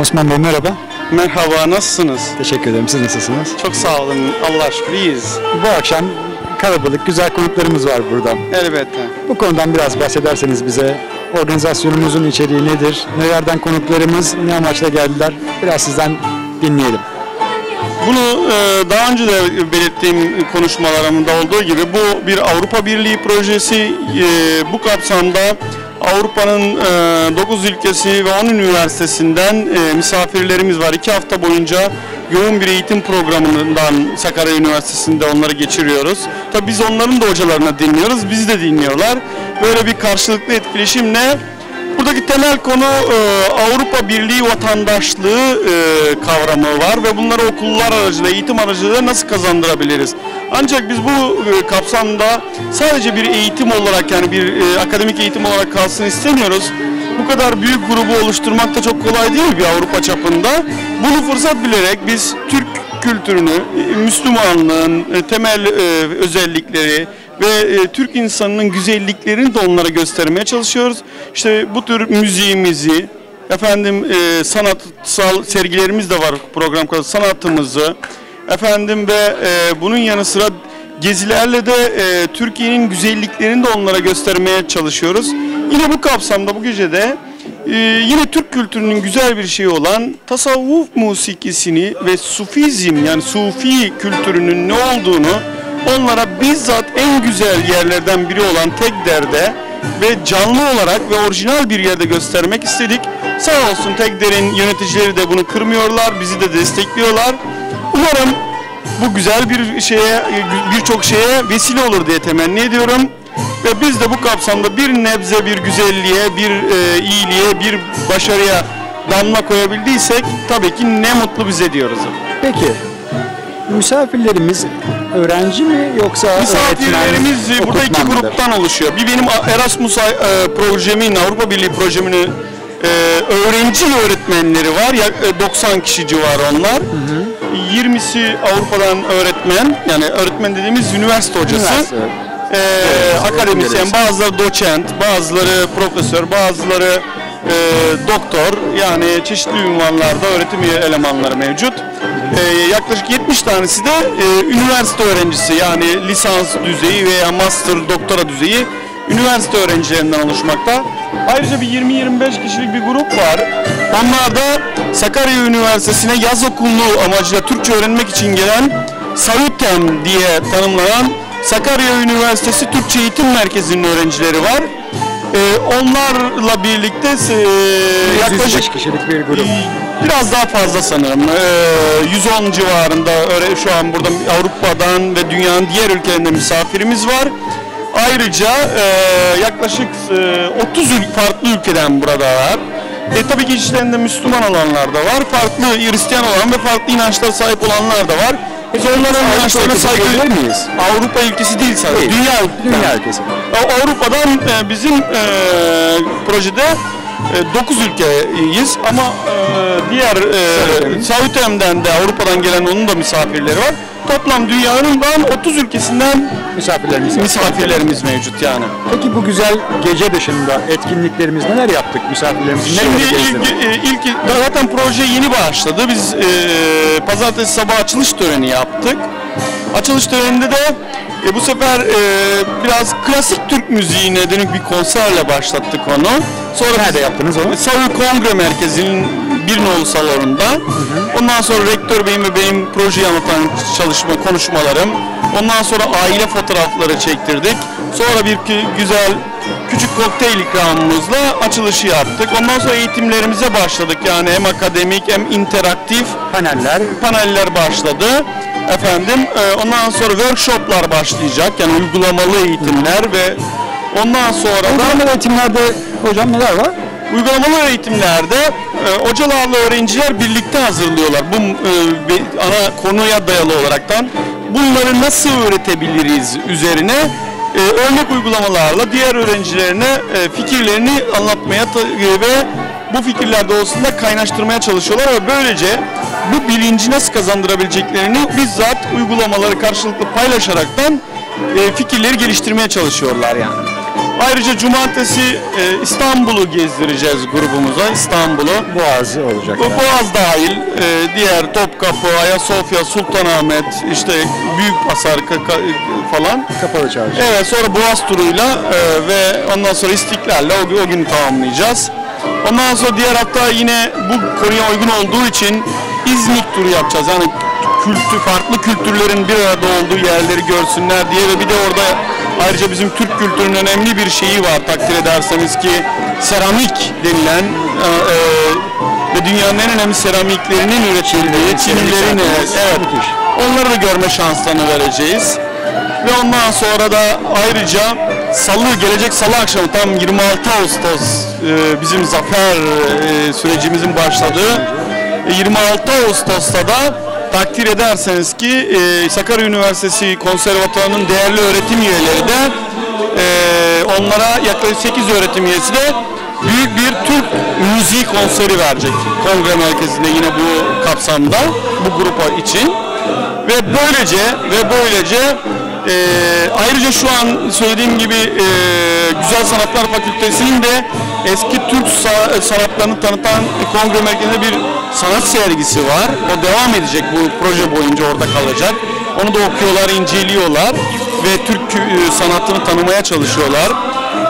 Osman Bey merhaba. Merhaba, nasılsınız? Teşekkür ederim. Siz nasılsınız? Çok sağ olun, Allah şükür iyiyiz. Bu akşam kalabalık, güzel konuklarımız var burada. Elbette. Bu konudan biraz bahsederseniz bize organizasyonumuzun içeriği nedir? Nelerden konuklarımız, ne amaçla geldiler? Biraz sizden dinleyelim. Bunu e, daha önce de belirttiğim konuşmalarımda olduğu gibi bu bir Avrupa Birliği projesi. E, bu kapsamda Avrupa'nın 9 ülkesi ve 10 üniversitesinden e, misafirlerimiz var. 2 hafta boyunca yoğun bir eğitim programından Sakarya Üniversitesi'nde onları geçiriyoruz. Tabii biz onların da hocalarına dinliyoruz, bizi de dinliyorlar. Böyle bir karşılıklı etkileşimle Buradaki temel konu e, Avrupa Birliği vatandaşlığı e, kavramı var ve bunları okullar aracılığıyla, eğitim aracılığıyla nasıl kazandırabiliriz? Ancak biz bu e, kapsamda sadece bir eğitim olarak yani bir akademik eğitim olarak kalsın istemiyoruz. Bu kadar büyük grubu oluşturmak da çok kolay değil bir Avrupa çapında. Bunu fırsat bilerek biz Türk kültürünü, Müslümanlığın temel özellikleri, ve e, Türk insanının güzelliklerini de onlara göstermeye çalışıyoruz. İşte bu tür müziğimizi, efendim e, sanatsal sergilerimiz de var program kadar sanatımızı, efendim ve e, bunun yanı sıra gezilerle de e, Türkiye'nin güzelliklerini de onlara göstermeye çalışıyoruz. Yine bu kapsamda bu gecede ee, yine Türk kültürünün güzel bir şeyi olan tasavvuf musikisini ve sufizm yani sufi kültürünün ne olduğunu onlara bizzat en güzel yerlerden biri olan Tegder'de ve canlı olarak ve orijinal bir yerde göstermek istedik. Sağ olsun Tegder'in yöneticileri de bunu kırmıyorlar, bizi de destekliyorlar. Umarım bu güzel bir şeye, birçok şeye vesile olur diye temenni ediyorum. Ve biz de bu kapsamda bir nebze bir güzelliğe, bir e, iyiliğe, bir başarıya damla koyabildiysek tabii ki ne mutlu bize diyoruz. Peki, misafirlerimiz öğrenci mi yoksa Misafirlerimiz öğretmen, burada iki okutman mıdır? gruptan oluşuyor. Bir benim Erasmus e, projemin, Avrupa Birliği projeminin e, öğrenci öğretmenleri var. Ya, e, 90 kişi civarı onlar. 20'si Avrupa'dan öğretmen, yani öğretmen dediğimiz üniversite hocası. Üniversite. E, akademisyen, öğretim bazıları doçent, bazıları profesör, bazıları e, doktor. Yani çeşitli ünvanlarda öğretim elemanları mevcut. E, yaklaşık 70 tanesi de e, üniversite öğrencisi yani lisans düzeyi veya master doktora düzeyi üniversite öğrencilerinden oluşmakta. Ayrıca bir 20-25 kişilik bir grup var. Onlar da Sakarya Üniversitesi'ne yaz okulunu amacıyla Türkçe öğrenmek için gelen Salutem diye tanımlanan Sakarya Üniversitesi Türkçe Eğitim Merkezi'nin öğrencileri var. Ee, onlarla birlikte e, 105 yaklaşık kişilik bir grup. Biraz daha fazla sanırım. Ee, 110 civarında öyle şu an burada Avrupa'dan ve dünyanın diğer ülkelerinde misafirimiz var. Ayrıca e, yaklaşık e, 30 ül- farklı ülkeden burada var. E, tabii ki içlerinde Müslüman olanlar da var, farklı Hristiyan olan ve farklı inançlara sahip olanlar da var. Biz onların inançlarına saygı diyebilir miyiz? Avrupa ülkesi değil sadece, Değil. dünya Dünya ülkesi. Av- Avrupa'dan e, bizim e, projede 9 ülkeyiz ama e, diğer e, Sautem'den de Avrupa'dan gelen onun da misafirleri var. Toplam dünyanın ben 30 ülkesinden Misafirlerimiz misafirlerimiz mevcut yani. Peki bu güzel gece dışında etkinliklerimiz neler yaptık misafirlerimizi Şimdi ilk, e, ilk zaten proje yeni başladı. Biz e, pazartesi sabah açılış töreni yaptık. Açılış töreninde de e, bu sefer e, biraz klasik Türk müziğine dönük bir konserle başlattık onu. Sonra Nerede yaptınız onu? Salı Kongre Merkezi'nin bir nolu salonunda. Ondan sonra rektör beyim ve benim projeyi anlatan çalışma, konuşmalarım. Ondan sonra aile fotoğrafları çektirdik. Sonra bir güzel küçük kokteyl ikramımızla açılışı yaptık. Ondan sonra eğitimlerimize başladık. Yani hem akademik hem interaktif Paneller, paneller başladı. Efendim e, ondan sonra workshoplar başlayacak. Yani uygulamalı eğitimler ve ondan sonra da uygulamalı eğitimlerde hocam neler var? Uygulamalı eğitimlerde e, hocalarla öğrenciler birlikte hazırlıyorlar. Bu e, ve ana konuya dayalı olaraktan bunları nasıl öğretebiliriz üzerine e, örnek uygulamalarla diğer öğrencilerine e, fikirlerini anlatmaya ta- e, ve bu fikirler doğrultusunda kaynaştırmaya çalışıyorlar ve böylece bu bilinci nasıl kazandırabileceklerini bizzat uygulamaları karşılıklı paylaşaraktan e, fikirleri geliştirmeye çalışıyorlar yani. Ayrıca cumartesi e, İstanbul'u gezdireceğiz grubumuza. İstanbul'u. Boğazı olacak. Bu Boğaz dahil, e, diğer Topkapı, Ayasofya, Sultanahmet, işte ka- ka- falan. Kapalı çarşı. Evet sonra Boğaz turuyla e, ve ondan sonra İstiklal'le o, o günü tamamlayacağız. Ondan sonra diğer hafta yine bu konuya uygun olduğu için İznik turu yapacağız. Yani kültür, farklı kültürlerin bir arada olduğu yerleri görsünler diye ve bir de orada ayrıca bizim Türk kültürünün önemli bir şeyi var takdir ederseniz ki seramik denilen e, e, ve dünyanın en önemli seramiklerinin üretildiği çinlerin evet, onları da görme şanslarını vereceğiz. Ve ondan sonra da ayrıca salı gelecek salı akşamı tam 26 Ağustos e, bizim zafer e, sürecimizin başladığı e, 26 Ağustos'ta da takdir ederseniz ki e, Sakarya Üniversitesi Konservatuvarı'nın değerli öğretim üyeleri de e, onlara yaklaşık 8 öğretim üyesi de büyük bir Türk müziği konseri verecek. Kongre merkezinde yine bu kapsamda bu grupa için. Ve böylece ve böylece e, ayrıca şu an söylediğim gibi e, Güzel Sanatlar Fakültesi'nin de eski Türk sa- sanatlarını tanıtan kongre merkezinde bir sanat sergisi var. O devam edecek bu proje boyunca orada kalacak. Onu da okuyorlar, inceliyorlar ve Türk e, sanatını tanımaya çalışıyorlar.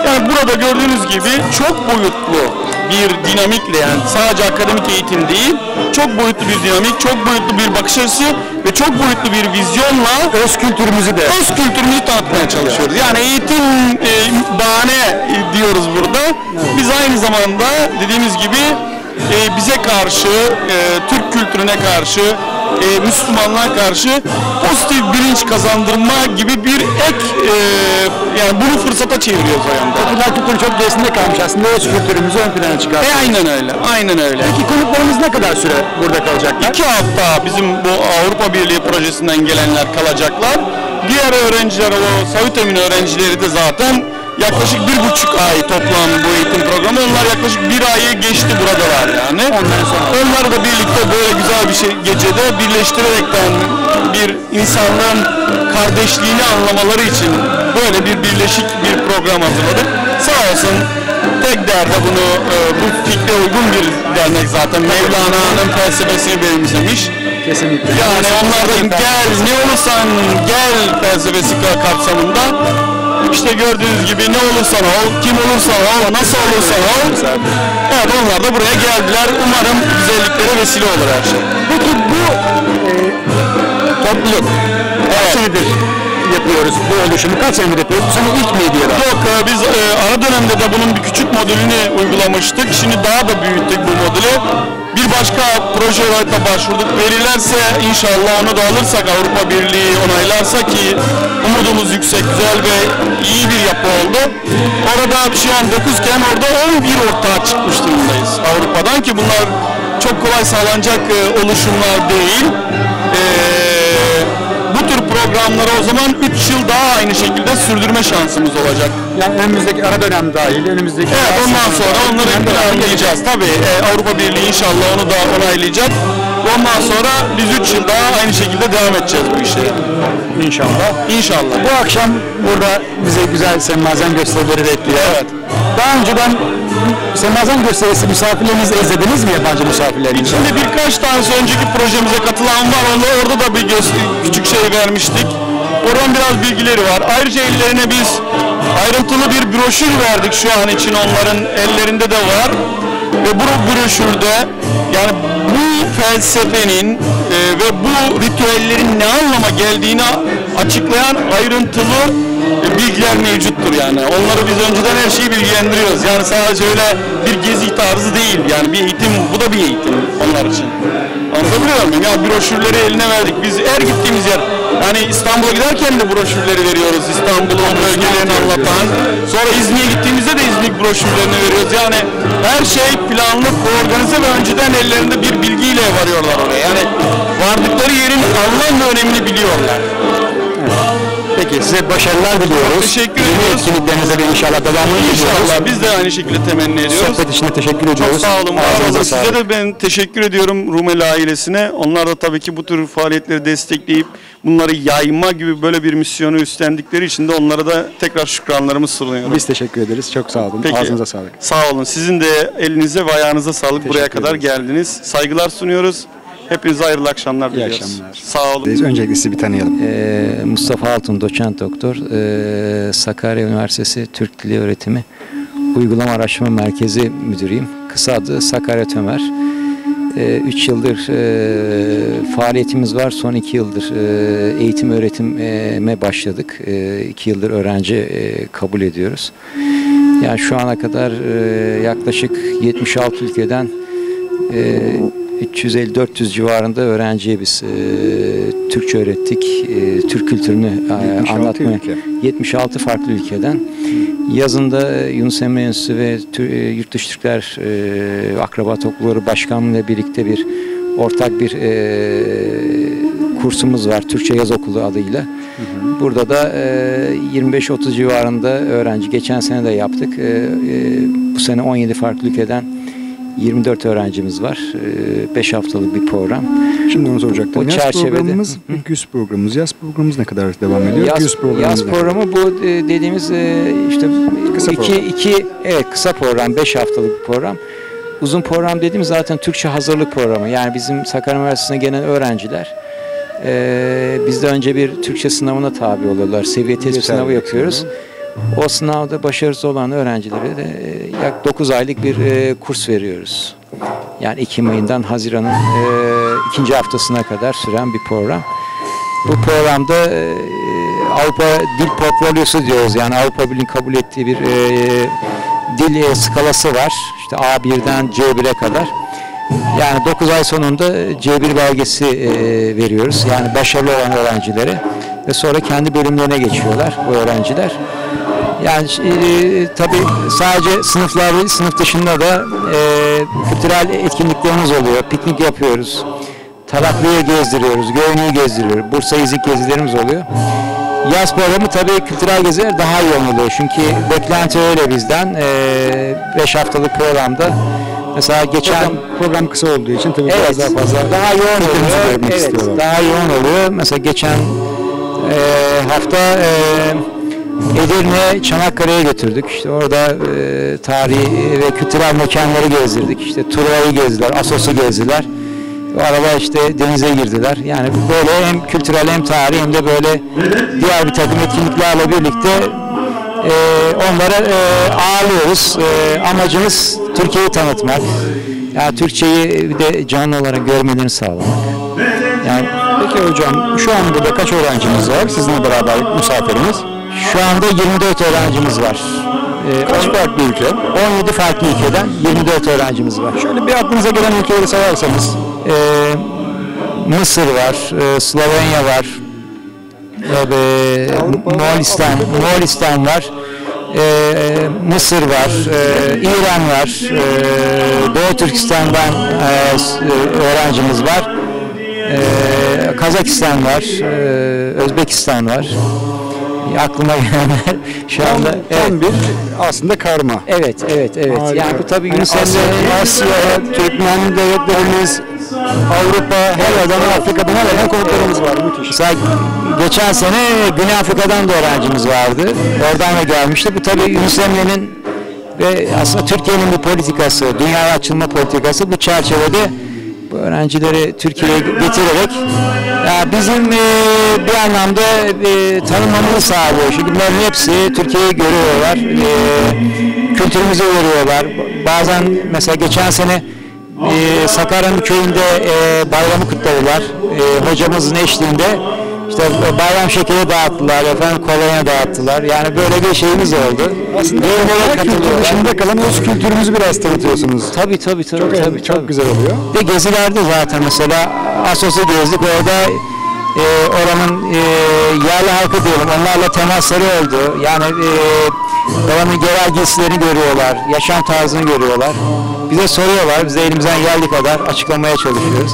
Yani burada gördüğünüz gibi çok boyutlu bir dinamikle yani sadece akademik eğitim değil, çok boyutlu bir dinamik, çok boyutlu bir bakış açısı ve çok boyutlu bir vizyonla öz kültürümüzü de öz kültürümüzü tanıtmaya çalışıyoruz. Yani eğitim e, bahane diyoruz burada. Biz aynı zamanda dediğimiz gibi e, bize karşı, e, Türk kültürüne karşı, e, Müslümanlığa karşı pozitif bilinç kazandırma gibi bir ek e, yani bunu fırsata çeviriyoruz o yanda. Popüler kültür çok gerisinde kalmış aslında öz kültürümüzü ön plana E, çıkartıyor. aynen öyle, aynen öyle. Peki konuklarımız ne kadar süre burada kalacaklar? İki hafta bizim bu Avrupa Birliği projesinden gelenler kalacaklar. Diğer öğrenciler, o Savit Emin öğrencileri de zaten yaklaşık bir buçuk ay toplam bu eğitim programı. Onlar yaklaşık bir ayı geçti buradalar yani. Ondan sonra. Onları da birlikte böyle güzel bir şey gecede birleştirerekten bir insanlığın kardeşliğini anlamaları için böyle bir birleşik bir program hazırladık. Sağ olsun tek derdi bunu e, bu fikre uygun bir dernek zaten Mevlana'nın felsefesini benimsemiş. Kesinlikle. Yani onlar da gel ne olursan gel felsefesi kapsamında işte gördüğünüz gibi ne olursan ol, kim olursan ol, nasıl olursan ol. Evet onlar da buraya geldiler. Umarım güzelliklere vesile olur her şey. Peki bu e, topluluk kaç senedir yapıyoruz bu oluşumu? Kaç senedir yapıyoruz? Sene ilk miydi ya da? Yok e, biz e, ara dönemde de bunun bir küçük modülünü uygulamıştık. Şimdi daha da büyüttük bu modülü. Bir başka proje olarak da başvurduk. Verirlerse inşallah onu da alırsak Avrupa Birliği onaylarsa ki umudumuz yüksek, güzel ve iyi bir yapı oldu. Orada şu an 9 iken orada 11 ortağa çıkmış durumdayız Avrupa'dan ki bunlar çok kolay sağlanacak e, oluşumlar değil. E, bu tür programları o zaman 3 yıl daha aynı şekilde sürdürme şansımız olacak. Yani önümüzdeki ara dönem dahil, önümüzdeki Evet ondan sonra dahil onları planlayacağız. Tabii e, Avrupa Birliği inşallah onu da onaylayacak. Ondan sonra biz 3 yıl daha aynı şekilde devam edeceğiz bu işe. İnşallah. İnşallah. Bu akşam burada bize güzel semazen gösterileri bekliyor. Evet. Daha önceden semazen gösterisi misafirlerinizi izlediniz mi yabancı misafirlerinizi? Şimdi birkaç tanesi önceki projemize katılan var. Onu orada da bir küçük şey vermiştik. Oradan biraz bilgileri var. Ayrıca ellerine biz ayrıntılı bir broşür verdik şu an için onların ellerinde de var. Ve bu broşürde yani bu felsefenin e, ve bu ritüellerin ne anlama geldiğini açıklayan ayrıntılı e, bilgiler mevcuttur yani. Onları biz önceden her şeyi bilgilendiriyoruz. Yani sadece öyle bir gezi tarzı değil. Yani bir eğitim, bu da bir eğitim onlar için. Anlatabiliyor muyum? Ya broşürleri eline verdik. Biz her gittiğimiz yer, yani İstanbul'a giderken de broşürleri veriyoruz. İstanbul'un bölgelerini anlatan. Sonra İzmir'e gittiğimizde de İzmir broşürlerini veriyoruz. Yani her şey planlı, organize ve önceden ellerinde bir bilgiyle varıyorlar oraya. Yani vardıkları yerin anlam ve önemini biliyorlar. Peki size başarılar diliyoruz. Teşekkür ediyoruz. etkinliklerinize de inşallah devamını diliyoruz. İnşallah biz de aynı şekilde temenni ediyoruz. Sohbet için de teşekkür ediyoruz. Çok sağ olun, var olun. Size de ben teşekkür ediyorum Rumeli ailesine. Onlar da tabii ki bu tür faaliyetleri destekleyip bunları yayma gibi böyle bir misyonu üstlendikleri için de onlara da tekrar şükranlarımı sunuyorum. Biz teşekkür ederiz. Çok sağ olun. Peki. Ağzınıza sağlık. Sağ olun. Sizin de elinize ve ayağınıza sağlık. Buraya Teşekkür kadar ederiz. geldiniz. Saygılar sunuyoruz. Hepinize hayırlı akşamlar diliyoruz. akşamlar. Sağ olun. Öncelikle sizi bir tanıyalım. Ee, Mustafa Altun, doçent doktor, ee, Sakarya Üniversitesi Türk Dili Öğretimi Uygulama Araştırma Merkezi Müdürüyüm. Kısa adı Sakarya Tömer. 3 yıldır ee, faaliyetimiz var. Son 2 yıldır ee, eğitim öğretime başladık. 2 yıldır öğrenci ee, kabul ediyoruz. Yani şu ana kadar ee, yaklaşık 76 ülkeden ee, 350-400 civarında öğrenciye biz e, Türkçe öğrettik. E, Türk kültürünü e, 76 anlatmaya. ülke. 76 farklı ülkeden. Yazında e, Yunus Emre Enstitüsü ve e, Yurtdışı Türkler e, Akraba Toplulukları Başkanlığı'yla birlikte bir ortak bir e, kursumuz var. Türkçe Yaz Okulu adıyla. Burada da e, 25-30 civarında öğrenci. Geçen sene de yaptık. E, e, bu sene 17 farklı ülkeden 24 öğrencimiz var. 5 haftalık bir program. Şimdi onu soracaktım. O yaz çerçevede- programımız, güz programımız. Yaz programımız ne kadar devam ediyor? Yaz, güz programımız yaz programı bu e, dediğimiz e, işte Kısa iki, program. iki evet kısa program 5 haftalık bir program. Uzun program dediğimiz zaten Türkçe hazırlık programı. Yani bizim Sakarya Üniversitesi'ne gelen öğrenciler e, bizde önce bir Türkçe sınavına tabi oluyorlar. Seviye test sınavı yapıyoruz. O sınavda başarısız olan öğrencilere de e, yak 9 aylık bir e, kurs veriyoruz. Yani Ekim ayından Haziran'ın e, ikinci haftasına kadar süren bir program. Bu programda Avrupa Dil Portfolyosu diyoruz. Yani Avrupa Birliği'nin kabul ettiği bir dil skalası var. İşte A1'den C1'e kadar. Yani 9 ay sonunda C1 belgesi veriyoruz. Yani başarılı olan öğrencilere ve sonra kendi bölümlerine geçiyorlar bu öğrenciler. Yani e, tabii sadece sınıflar değil, sınıf dışında da e, kültürel etkinliklerimiz oluyor. Piknik yapıyoruz. Taraklı'yı gezdiriyoruz, Göğün'ü gezdiriyoruz. Bursa İzik gezilerimiz oluyor. Yaz programı tabii kültürel geziler daha yoğun oluyor. Çünkü beklenti öyle bizden. 5 haftalık programda mesela geçen Program, program kısa olduğu için tabii Evet, biraz daha fazla daha yoğun oluyor. Evet, istiyorlar. daha yoğun oluyor. Mesela geçen e, hafta e, Edirne Çanakkale'ye götürdük. İşte orada e, tarihi ve kültürel mekanları gezdirdik. İşte Truva'yı gezdiler, Asos'u gezdiler. O araba işte denize girdiler. Yani böyle hem kültürel hem tarihi hem de böyle diğer bir takım etkinliklerle birlikte e, onları e, ağırlıyoruz. E, amacımız Türkiye'yi tanıtmak. Yani Türkçeyi bir de canlı olarak görmelerini sağlamak. Yani Peki hocam şu an burada kaç öğrencimiz var sizinle beraber misafirimiz? Şu anda 24 öğrencimiz var. E, Kaç farklı ülke? 17 farklı ülkeden 24 öğrencimiz var. Şöyle bir aklınıza gelen ülkeleri sayarsanız. E, Mısır var, e, Slovenya var, e, Moğolistan, Moğolistan var, e, Mısır var, e, İran var, e, Doğu Türkistan'dan e, e, öğrencimiz var, e, Kazakistan var, e, Özbekistan var. Aklıma gelenler şu anda evet. bir aslında karma. Evet, evet, evet. Harika. Yani bu tabii Yani Yunus Asya, Türkmen devletlerimiz, Avrupa, her yerden, Afrika'dan her yerden konuklarımız var. Müthiş. Mesela geçen sene Güney Afrika'dan da öğrencimiz vardı. Oradan da gelmişti. Bu tabii Yunus Emre'nin ve aslında Türkiye'nin bir politikası, dünyaya açılma politikası bu çerçevede bu öğrencileri Türkiye'ye getirerek ya bizim e, bir anlamda e, tanımamızı sağlıyor. Çünkü bunların hepsi Türkiye'yi görüyorlar, e, kültürümüzü görüyorlar. Bazen mesela geçen sene e, Sakarya'nın köyünde e, bayramı kutladılar. E, hocamızın eşliğinde işte bayram şekeri dağıttılar, efendim kolonya dağıttılar. Yani böyle bir şeyimiz oldu. Aslında her kültür dışında kalan öz kültürümüzü biraz tanıtıyorsunuz. Tabii tabii tabii. Çok, tabii, çok tabii. güzel oluyor. Ve gezilerde zaten mesela Asos'u gezdik orada e, oranın e, yerli halkı diyelim onlarla temasları oldu. Yani e, oranın genel giysilerini görüyorlar, yaşam tarzını görüyorlar. Bize soruyorlar, biz de elimizden geldiği kadar açıklamaya çalışıyoruz.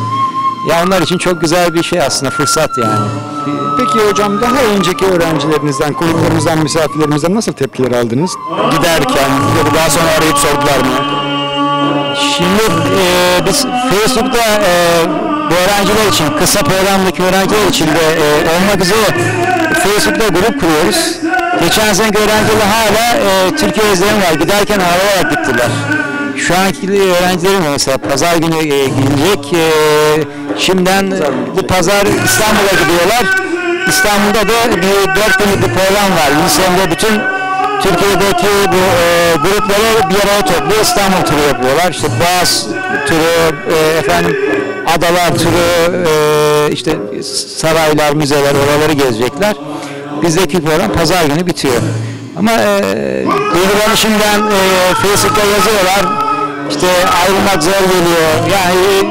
Ya onlar için çok güzel bir şey aslında fırsat yani. Peki hocam daha önceki öğrencilerinizden, konuklarımızdan, misafirlerimizden nasıl tepkiler aldınız? Giderken ya da daha sonra arayıp sordular mı? Şimdi e, biz Facebook'ta e, bu öğrenciler için, kısa programdaki öğrenciler için de e, olmak üzere Facebook'ta grup kuruyoruz. Geçen seneki öğrenciler hala e, Türkiye özlemi var. Giderken ağlayarak gittiler. Şu anki öğrencilerim mesela pazar günü e, gidecek. E, şimdiden bu pazar İstanbul'a gidiyorlar. İstanbul'da da bir dört günlük bir program var. Lisemde bütün Türkiye'deki bu e, grupları bir araya topluyor, İstanbul turu yapıyorlar. İşte Boğaz turu, e, efendim adalar turu, e, işte saraylar, müzeler, oraları gezecekler. Bizdeki program pazar günü bitiyor. Ama e, duygularını şimdiden e, Facebook'ta yazıyorlar. İşte ayrılmak zor geliyor. Yani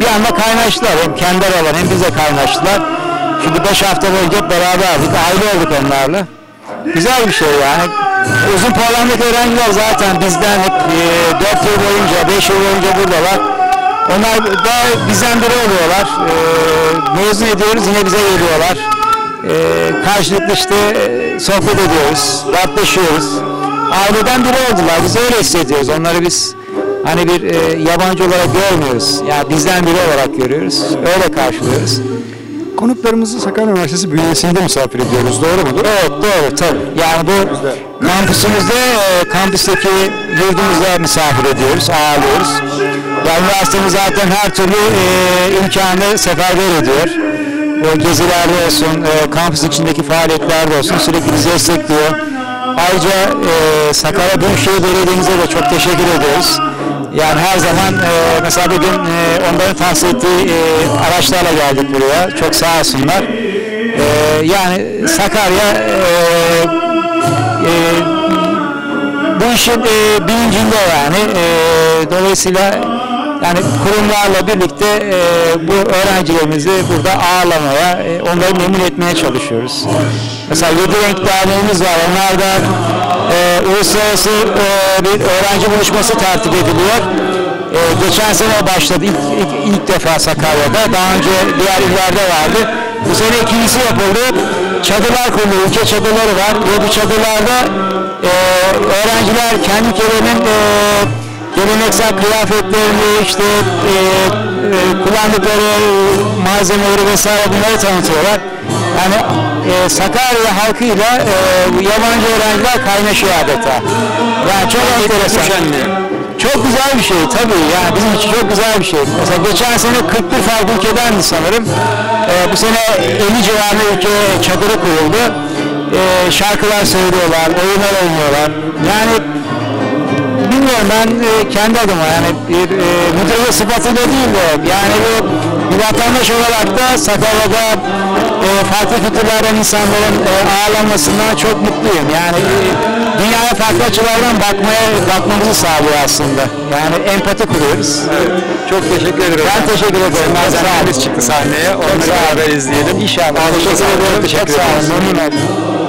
bir anda kaynaştılar. Hem kendi aralar hem bize kaynaştılar. Şimdi 5 hafta boyunca beraberdik. Aile olduk onlarla. Güzel bir şey yani. Uzun programdaki öğrenciler zaten bizden hep 4 yıl boyunca, 5 yıl boyunca buradalar. Onlar da bizden biri oluyorlar. E, mezun ediyoruz yine bize geliyorlar. E, karşılıklı işte e, sohbet ediyoruz, dertleşiyoruz. Aileden biri oldular. Biz öyle hissediyoruz. Onları biz hani bir e, yabancı olarak görmüyoruz. Yani bizden biri olarak görüyoruz. Öyle karşılıyoruz. Konuklarımızı Sakarya Üniversitesi bünyesinde misafir ediyoruz. Doğru mudur? Evet doğru tabii. Yani bu kampüsümüzde, e, kampüsteki yurdumuzda misafir ediyoruz, ağırlıyoruz. Yani üniversitemiz zaten her türlü e, imkanı seferber ediyor. O gezilerde olsun, e, kampüs içindeki faaliyetlerde olsun sürekli bizi destekliyor. Ayrıca e, Sakarya Büyükşehir Belediye'mize de çok teşekkür ediyoruz. Yani her zaman e, mesela bugün e, onların tahsis ettiği e, araçlarla geldik buraya. Çok sağ olsunlar. E, yani Sakarya e, e, bu işin e, bilincinde yani. E, dolayısıyla yani kurumlarla birlikte e, bu öğrencilerimizi burada ağırlamaya, e, onları memnun etmeye çalışıyoruz. Mesela Yedi Renk Derneğimiz var. Onlar da e, uluslararası e, bir öğrenci buluşması tertip ediliyor. E, geçen sene başladı ilk, ilk, ilk defa Sakarya'da. Daha önce diğer illerde vardı. Bu sene ikincisi yapıldı. Çadırlar kurulu, ülke çadırları var. Ve bu çadırlarda e, öğrenciler kendi ülkelerinin e, geleneksel kıyafetlerini, işte e, e, kullandıkları malzemeleri vesaire bunları tanıtıyorlar. Yani e, Sakarya halkıyla e, yabancı öğrenciler kaynaşıyor adeta. Yani çok enteresan. Çok güzel bir şey tabii yani bizim için çok güzel bir şey. Mesela geçen sene 41 farklı ülkedendi sanırım. E, bu sene 50 civarında ülke çadırı kuruldu. E, şarkılar söylüyorlar, oyunlar oynuyorlar. Yani bilmiyorum ben e, kendi adıma yani bir e, müdürlük sıfatıyla değil de yani bu bir vatandaş olarak da Sakarya'da e, farklı kültürlerden insanların e, ağırlanmasından çok mutluyum. Yani e, dünyaya farklı açılardan bakmaya bakmamızı sağlıyor aslında. Yani empati kuruyoruz. Çok teşekkür ederim. Ben teşekkür ederim. Bazen Sağ çıktı sahneye. Onları beraber izleyelim. İnşallah. Teşekkür ederim. Çok sağ olun. Memnun oldum.